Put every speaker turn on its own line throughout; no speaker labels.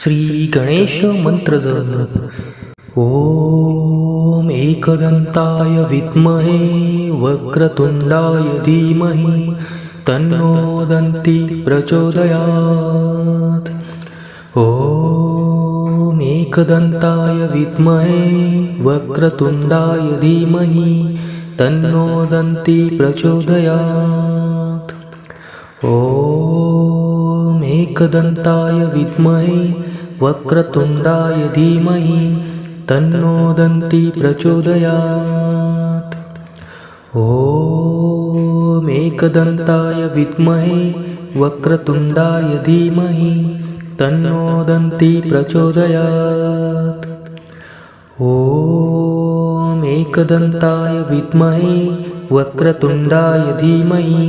श्रीगणेशमन्त्रद ॐ एकदन्ताय विद्महे वक्रतुण्डाय धीमहि तन्नो दन्ति प्रचोदयात्. ॐ एकदन्ताय विद्महे वक्रतुण्डाय धीमहि तन्नो दन्ति प्रचोदयात्. ॐ एकदन्ताय विद्महे वक्रतुण्डाय धीमहि तन्नो दन्ति प्रचोदयात्। ॐ एकदन्ताय विद्महे वक्रतुण्डाय धीमहि तन्नो दन्ति प्रचोदयात्। ॐ एकदन्ताय विद्महे वक्रतुण्डाय धीमहि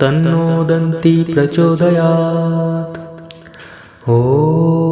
तन्नो दन्ति प्रचोदयात्। ॐ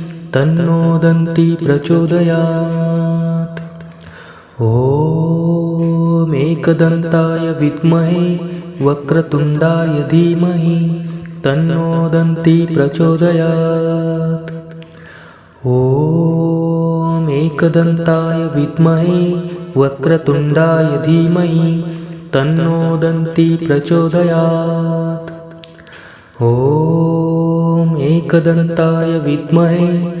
तन्नो दन्ती प्रचोदयात्। ॐ एकदन्ताय विद्महे वक्रतुण्डाय धीमहि तन्नो दन्ती प्रचोदयात्। ॐ विद्महे वक्रतुण्डाय धीमहि तन्नो दन्ती प्रचोदयात्। ॐ एकदन्ताय विद्महे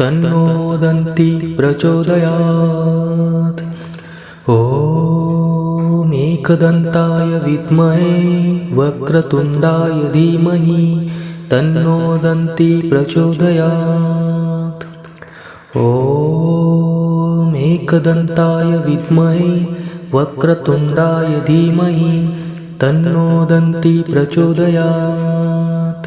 तन्नो दन्ती प्रचोदयात्। ॐ एकदन्ताय विद्महे वक्रतुण्डाय धीमहि तन्नो दन्ती प्रचोदयात्। ॐ एकदन्ताय विद्महे वक्रतुण्डाय धीमहि तन्नो दन्ती प्रचोदयात्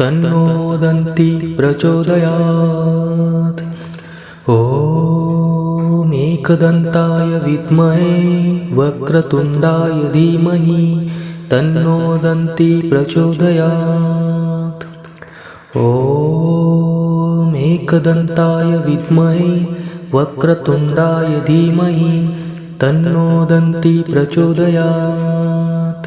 तन्नो दन्ती प्रचोदयात्। ॐ एकदन्ताय विद्महे वक्रतुण्डाय धीमहि तन्नो दन्ती प्रचोदयात्। ॐ एकदन्ताय विद्महे वक्रतुण्डाय धीमहि तन्नो दन्ती प्रचोदयात्